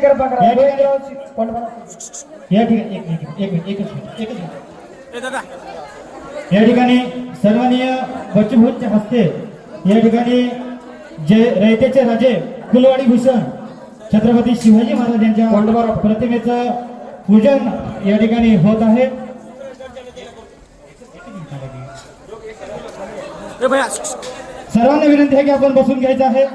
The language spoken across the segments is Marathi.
कृपा करा या ठिकाणी- गोविंदरावची कोण बरं? या ठिकाणी एक मिनिट एक मिनिट एकच मिनिट एकच मिनिट या ठिकाणी सन्माननीय बच्चूभाऊंच्या हस्ते या ठिकाणी जे रयतेचे राजे कुलवाडी भूषण छत्रपती शिवाजी महाराज यांच्या प्रतिमेचं पूजन या ठिकाणी होत आहे. सर्वांना विनंती आहे की आपण बसून घ्यायचं आहे.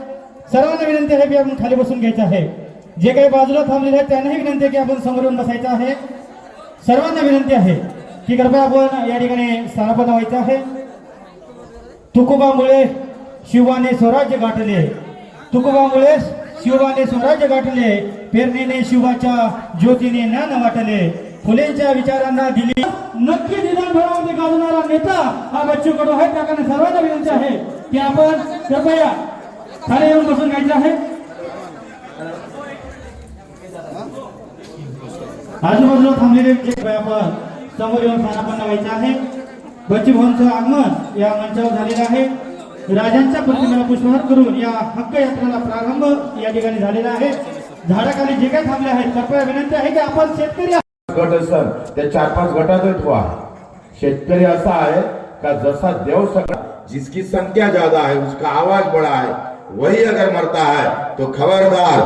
सर्वांना विनंती आहे की आपण खाली बसून घ्यायचं आहे. जे काही बाजूला थांबलेले आहेत त्यांनाही विनंती आहे की आपण समोर येऊन बसायचं आहे. सर्वांना विनंती आहे की कृपया आपण या ठिकाणी स्थानापन्न व्हायचं आहे. तुकोबामुळे शिवाने स्वराज्य गाठले. तुकोबामुळे शिवाने स्वराज्य गाठले. पेरणीने शिवाच्या ज्योतीने ज्ञान वाटले. फुलेंच्या विचारांना दिली. नक्की निदान भरामध्ये गाजणारा नेता हा बच्चू कडू आहे. त्या सर्वांना विनंती आहे की आपण कृपया खाली येऊन बसून घ्यायचं आहे. आजूबाजूला थांबलेले कृपया आपण समोर येऊन स्थानापन्न व्हायचं आहे. बच्चू आगमन या मंचावर झालेलं आहे. राजांच्या प्रतिमेला पुष्पहार करून या हक्क यात्रेला प्रारंभ या ठिकाणी झालेला आहे. झाडाखाली जे काही थांबले आहेत कृपया विनंती आहे की आपण शेतकरी गट सर. त्या चार पाच गटातच तो आहे शेतकरी असा आहे का जसा देव सगळा जिसकी संख्या ज्यादा है उसका आवाज बड़ा है वही अगर मरता है तो खबरदार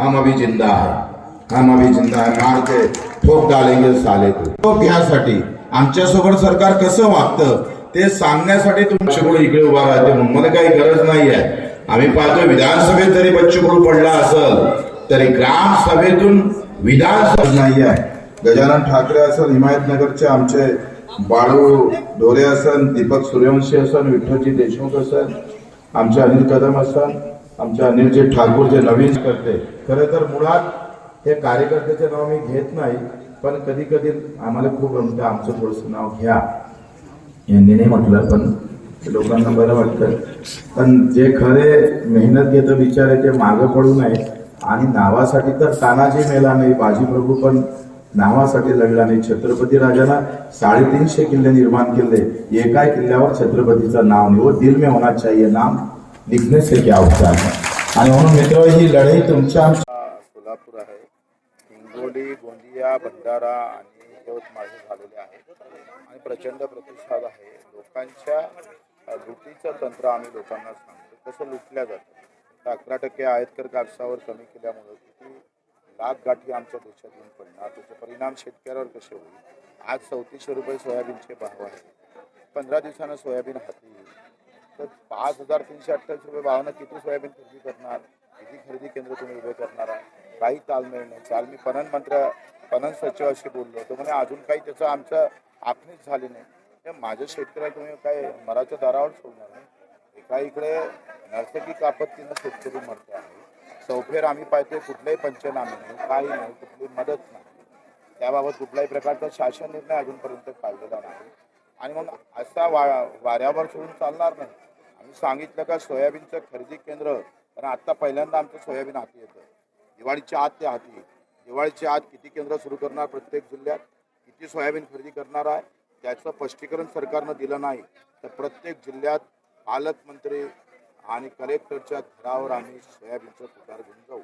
हम अभी जिंदा है. हम अभी जिंदा है मार के ठोक डालेंगे साले को तो यासाठी आमच्यासोबत सरकार कसं वागतं ते सांगण्यासाठी तुमच्याकडे इकडे उभा राहते म्हणून. मला काही गरज नाही आहे. आम्ही पाहतो विधानसभेत जरी बच्चूकडू पडला असेल तरी ग्राम सभेतून विधानसभा नाही आहे. गजानन ठाकरे असन हिमायतनगरचे आमचे बाळू ढोरे असन दीपक सूर्यवंशी असन विठ्ठलजी देशमुख असन आमचे अनिल कदम असन आमचे अनिलजी ठाकूर जे नवीन करते. खरं तर मुळात हे कार्यकर्त्याचे नाव मी घेत नाही पण कधी कधी आम्हाला खूप म्हणतं आमचं थोडंसं नाव घ्या. यांनी नाही म्हटलं पण लोकांना बरं वाटतं. पण जे खरे मेहनत घेतं विचार आहे ते मागं पडू नये आणि नावासाठी तर तानाजी मेला नाही बाजीप्रभू पण नावासाठी लढला नाही. छत्रपती राजाला साडेतीनशे किल्ले निर्माण केले. एका किल्ल्यावर छत्रपतीचं नाव नाही. व दिल में होना चाहिए नाम लिखने से क्या होता है? आणि म्हणून मित्र ही लढाई तुमच्या सोलापूर आहे. हिंगोली गोंदिया भंडारा आणि यवतमाळ हे झालेले आहे आणि प्रचंड प्रतिसाद आहे. लोकांच्या लुटीचं तंत्र आम्ही लोकांना सांगतो. कसं लुटल्या जातं. तर अकरा टक्के आयतकर कापसावर कमी केल्यामुळं किती लाख गाठी आमच्या देशात येऊन पडणार. त्याचे परिणाम शेतकऱ्यावर कसे होईल? आज चौतीसशे रुपये सोयाबीनचे भाव आहे पंधरा दिवसानं सोयाबीन हाती येईल. तर पाच हजार तीनशे अठ्ठावीस रुपये भावानं किती सोयाबीन खरेदी करणार? किती खरेदी केंद्र तुम्ही उभे करणार आहे काही तालमेल नाही. काल मी पणन मंत्र पणन सचिवाशी बोललो होतो. म्हणे अजून काही त्याचं आमचं आखणीच झाली नाही. माझ्या शेतकऱ्याला तुम्ही काय मराच्या दारावर सोडणार नाही? एका इकडे नैसर्गिक आपत्तीनं शेतकरी मरतो आहे. चौफेर आम्ही पाहतोय कुठलेही पंचनामे नाही काही नाही कुठली मदत नाही. त्याबाबत कुठल्याही प्रकारचा शासन निर्णय अजूनपर्यंत काढलेला नाही. आणि मग असा वा वाऱ्यावर सोडून चालणार नाही. आम्ही सांगितलं का सोयाबीनचं खरेदी केंद्र कारण आत्ता पहिल्यांदा आमचं सोयाबीन हाती येतं. दिवाळीच्या आत ते हाती येईल. दिवाळीच्या आत किती केंद्र सुरू करणार प्रत्येक जिल्ह्यात? किती सोयाबीन खरेदी करणार आहे? त्याचं स्पष्टीकरण सरकारनं दिलं नाही. तर प्रत्येक जिल्ह्यात पालकमंत्री आणि कलेक्टरच्या घरावर आम्ही सोयाबीनचं पुकार घेऊन जाऊ.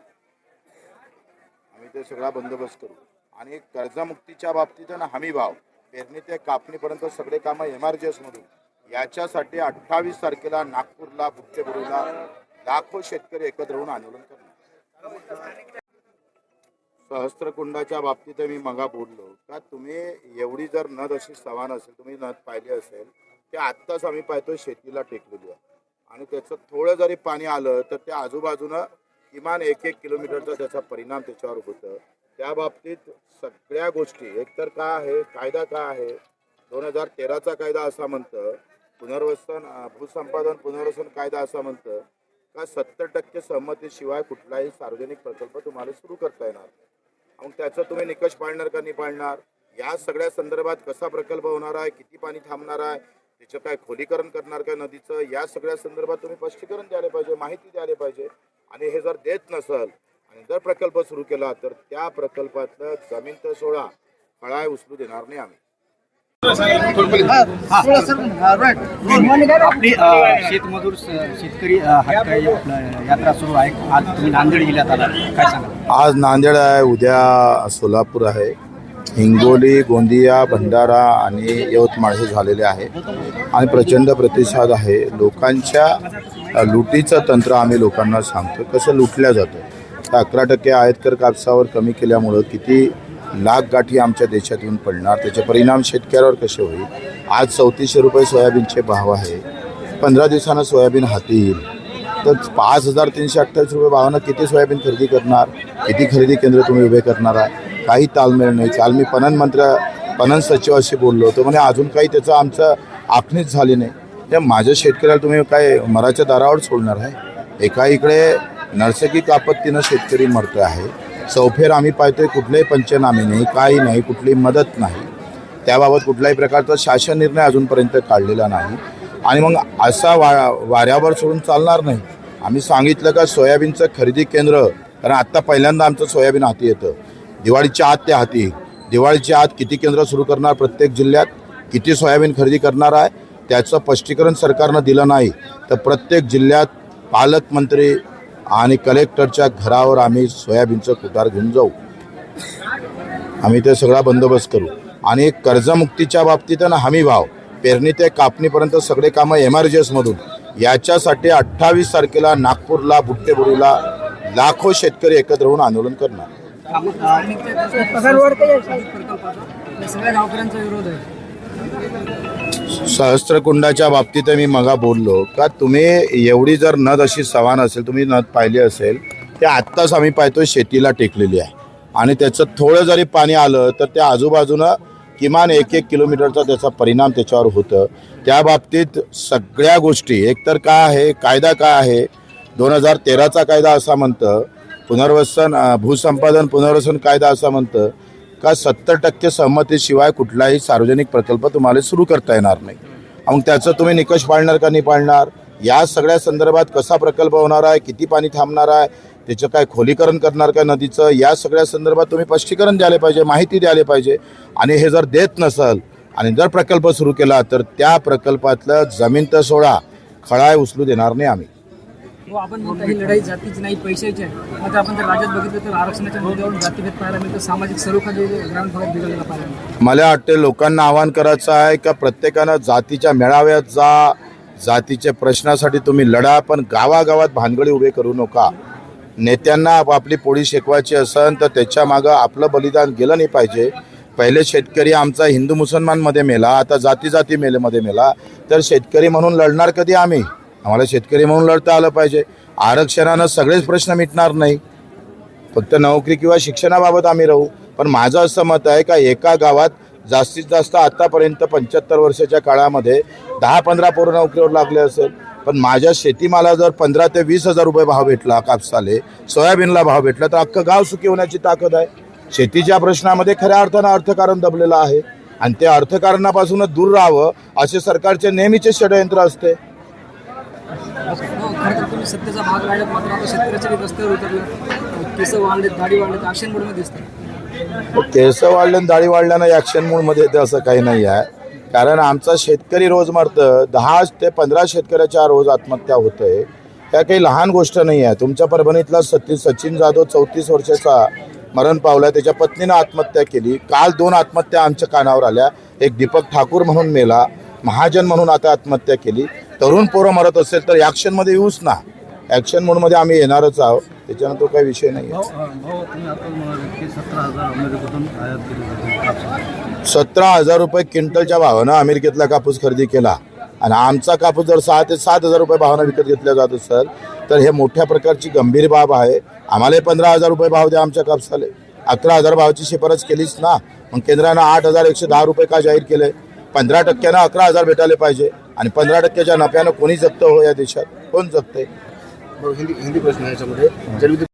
आम्ही ते सगळा बंदोबस्त करू. आणि कर्जमुक्तीच्या बाबतीत ना हमी भाव पेरणी ते कापणीपर्यंत सगळे कामं एम आर जी एसमधून याच्यासाठी अठ्ठावीस तारखेला नागपूरला बुट्टेबुरीला लाखो शेतकरी एकत्र होऊन आंदोलन करणार. सहस्त्रकुंडाच्या बाबतीत मी मगा बोललो का तुम्ही एवढी जर नद अशी सवान असेल तुम्ही नद पाहिली असेल ते आत्ताच आम्ही पाहतो शेतीला टेकलेली आहे. आणि त्याचं थोडं जरी पाणी आलं तर त्या आजूबाजूनं किमान एक एक किलोमीटरचा त्याचा परिणाम त्याच्यावर होतं. त्या बाबतीत सगळ्या गोष्टी एकतर काय आहे कायदा काय आहे दोन हजार तेराचा कायदा असा म्हणतं पुनर्वसन भूसंपादन पुनर्वसन कायदा असा म्हणतं का सत्तर टक्के सहमतीशिवाय कुठलाही सार्वजनिक प्रकल्प तुम्हाला सुरू करता येणार. मग त्याचं तुम्ही निकष पाळणार का नाही पाळणार? या सगळ्या संदर्भात कसा प्रकल्प होणार आहे? किती पाणी थांबणार आहे? त्याचं काय खोलीकरण करणार काय नदीचं? या सगळ्या संदर्भात तुम्ही स्पष्टीकरण द्यायला पाहिजे माहिती द्यायला पाहिजे. आणि हे जर देत नसल आणि जर प्रकल्प सुरू केला तर त्या प्रकल्पातलं जमीन तर सोळा फळाय उचलू देणार नाही आम्ही. आपली शेतमजूर शेतकरी यात्रा सुरू आहे. आज तुम्ही नांदेड जिल्ह्यात आला काय सांगा आज नांदेड आहे उद्या सोलापूर आहे. हिंगोली गोंदिया भंडारा आणि यवतमाळ हे झालेले आहे. आणि प्रचंड प्रतिसाद आहे. लोकांच्या लुटीचं तंत्र आम्ही लोकांना सांगतो कसं लुटल्या जातं? अकरा टक्के आयतकर कापसावर कमी केल्यामुळं किती लाख गाठी आमच्या देशातून पडणार. त्याचे परिणाम शेतकऱ्यावर कसे होईल? आज चौतीसशे रुपये सोयाबीनचे भाव आहे. पंधरा दिवसानं सोयाबीन हाती येईल. तर पाच हजार तीनशे अठ्ठावीस रुपये भावानं किती सोयाबीन खरेदी करणार? किती खरेदी केंद्र तुम्ही उभे करणार आहे काही ताळमेळ नाही. काल मी पणन मंत्र्या पणन सचिवाशी बोललो होतो. म्हणजे अजून काही त्याचं आमचं आखणीच झाली नाही. त्या माझ्या शेतकऱ्याला तुम्ही काय मराच्या दारावर सोडणार आहे? एका इकडे नैसर्गिक आपत्तीनं शेतकरी मरतो आहे. चौफेर आम्ही पाहतोय कुठलेही पंचनामे नाही काही नाही कुठली मदत नाही. त्याबाबत कुठल्याही प्रकारचा शासन निर्णय अजूनपर्यंत काढलेला नाही. आणि मग असा वा वाऱ्यावर सोडून चालणार नाही. आम्ही सांगितलं का सोयाबीनचं खरेदी केंद्र कारण आत्ता पहिल्यांदा आमचं सोयाबीन हाती येतं. दिवाळीच्या आत त्या हाती. दिवाळीच्या आत किती केंद्र सुरू करणार प्रत्येक जिल्ह्यात? किती सोयाबीन खरेदी करणार आहे? त्याचं स्पष्टीकरण सरकारनं दिलं नाही. तर प्रत्येक जिल्ह्यात पालकमंत्री आणि कलेक्टरच्या घरावर आम्ही सोयाबीनचं कुटार घेऊन जाऊ आम्ही ते सगळा बंदोबस्त करू आणि कर्जमुक्तीच्या बाबतीत ना हमी भाव पेरणी ते कापणीपर्यंत सगळे कामं एम आर जी एसमधून याच्यासाठी अठ्ठावीस तारखेला नागपूरला बुट्टेबुरीला लाखो शेतकरी एकत्र होऊन आंदोलन करणार सहस्त्रकुंडाच्या बाबतीत मी मगा बोललो. का तुम्ही एवढी जर नद अशी सवान असेल तुम्ही नद पाहिली असेल ते आत्ताच आम्ही पाहतो शेतीला टेकलेली आहे. आणि त्याचं थोडं जरी पाणी आलं तर त्या आजूबाजूनं किमान एक एक किलोमीटरचा त्याचा परिणाम त्याच्यावर होतं. त्या बाबतीत सगळ्या गोष्टी एकतर काय आहे कायदा काय आहे दोन हजार तेराचा कायदा असा म्हणतं पुनर्वसन भूसंपादन पुनर्वसन कायदा असा म्हणतं का सत्तर टक्के सहमतीशिवाय कुठलाही सार्वजनिक प्रकल्प तुम्हाला सुरू करता येणार नाही. मग त्याचं तुम्ही निकष पाळणार का नाही पाळणार? या सगळ्या संदर्भात कसा प्रकल्प होणार आहे? किती पाणी थांबणार आहे? त्याचं काय खोलीकरण करणार का नदीचं? या सगळ्या संदर्भात तुम्ही स्पष्टीकरण द्यायला पाहिजे माहिती द्यायला पाहिजे. आणि हे जर देत नसल आणि जर प्रकल्प सुरू केला तर त्या प्रकल्पातलं जमीन तर सोडा. खळाय उचलू देणार नाही आम्ही. व आपण म्हणतो ही लढाई जातीची नाही पैशाची आहे. मात्र आपण जर राज्यात बघितलं तर आरक्षणाच्या मुद्द्यावर जातीभेद पाहायला मिळतं सामाजिक सलोखा जे ग्रामीण भागात बिघडलेला पाहायला मिळतो. मला वाटते लोकांना आवाहन करायचं आहे का प्रत्येकानं जातीच्या मेळाव्यात जा जातीच्या प्रश्नासाठी तुम्ही लढा पण गावागावात भानगडी उभे करू नका. नेत्यांना आपली पोळी शेकवायची असेल तर त्याच्या मागं आपलं बलिदान गेलं नाही पाहिजे. पहिले शेतकरी आमचा हिंदू मुसलमानमध्ये मेला आता जाती जाती मेलेमध्ये मेला. तर शेतकरी म्हणून लढणार कधी आम्ही? आम्हाला शेतकरी म्हणून लढता आलं पाहिजे. आरक्षणानं सगळेच प्रश्न मिटणार नाही. फक्त नोकरी किंवा शिक्षणाबाबत आम्ही राहू. पण माझं असं मत आहे का एका गावात जास्तीत जास्त आत्तापर्यंत पंच्याहत्तर वर्षाच्या काळामध्ये दहा पंधरा पोरं नोकरीवर लागले असेल. पण माझ्या शेतीमाला जर पंधरा ते वीस हजार रुपये भाव भेटला कापसाले सोयाबीनला भाव भेटला तर अख्खं गाव सुखी होण्याची ताकद आहे. शेतीच्या प्रश्नामध्ये खऱ्या अर्थानं अर्थकारण दबलेलं आहे. आणि ते अर्थकारणापासूनच दूर राहावं असे सरकारचे नेहमीचे षडयंत्र असते. हो खरं तर तुम्ही सत्तेचा भाग राहिलात मात्र आता शेतकऱ्याच्या रस्त्यावर उतरलं. केस हो, वाढले दाढी वाढले ॲक्शन मोडमध्ये दिसतात. केस वाढले दाढी वाढल्यानं ॲक्शन मूडमध्ये येते असं काही नाही आहे. कारण आमचा शेतकरी रोज मरतं दहा ते पंधरा शेतकऱ्याच्या रोज आत्महत्या होत आहे त्या काही लहान गोष्ट नाही आहे. तुमच्या परभणीतला सती सचिन जाधव चौतीस वर्षाचा मरण पावला त्याच्या पत्नीनं आत्महत्या केली. काल दोन आत्महत्या आमच्या कानावर आल्या. एक दीपक ठाकूर म्हणून मेला. महाजन म्हणून आता आत्महत्या केली. तरुण पोरं मरत असेल तर ॲक्शनमध्ये येऊच ना. ॲक्शन मोडमध्ये आम्ही येणारच आहोत. त्याच्यानं तो काही विषय नाही. सतरा हजार रुपये क्विंटलच्या भावानं अमेरिकेतला कापूस खरेदी केला. आणि आमचा कापूस जर सहा ते सात हजार रुपये भावानं विकत घेतला जात असेल तर हे मोठ्या प्रकारची गंभीर बाब आहे. आम्हाला पंधरा हजार रुपये भाव द्या आमच्या कापसाले. अकरा हजार भावाची शिफारस केलीच ना. मग केंद्रानं आठ हजार एकशे दहा रुपये का जाहीर केले? पंधरा टक्क्यानं अकरा हजार भेटायला पाहिजे. आणि पंधरा टक्क्याच्या नफ्यानं कोणी जगतं हो या देशात? कोण जगतंय? हिंदी हिंदी प्रश्न आहे याच्यामध्ये.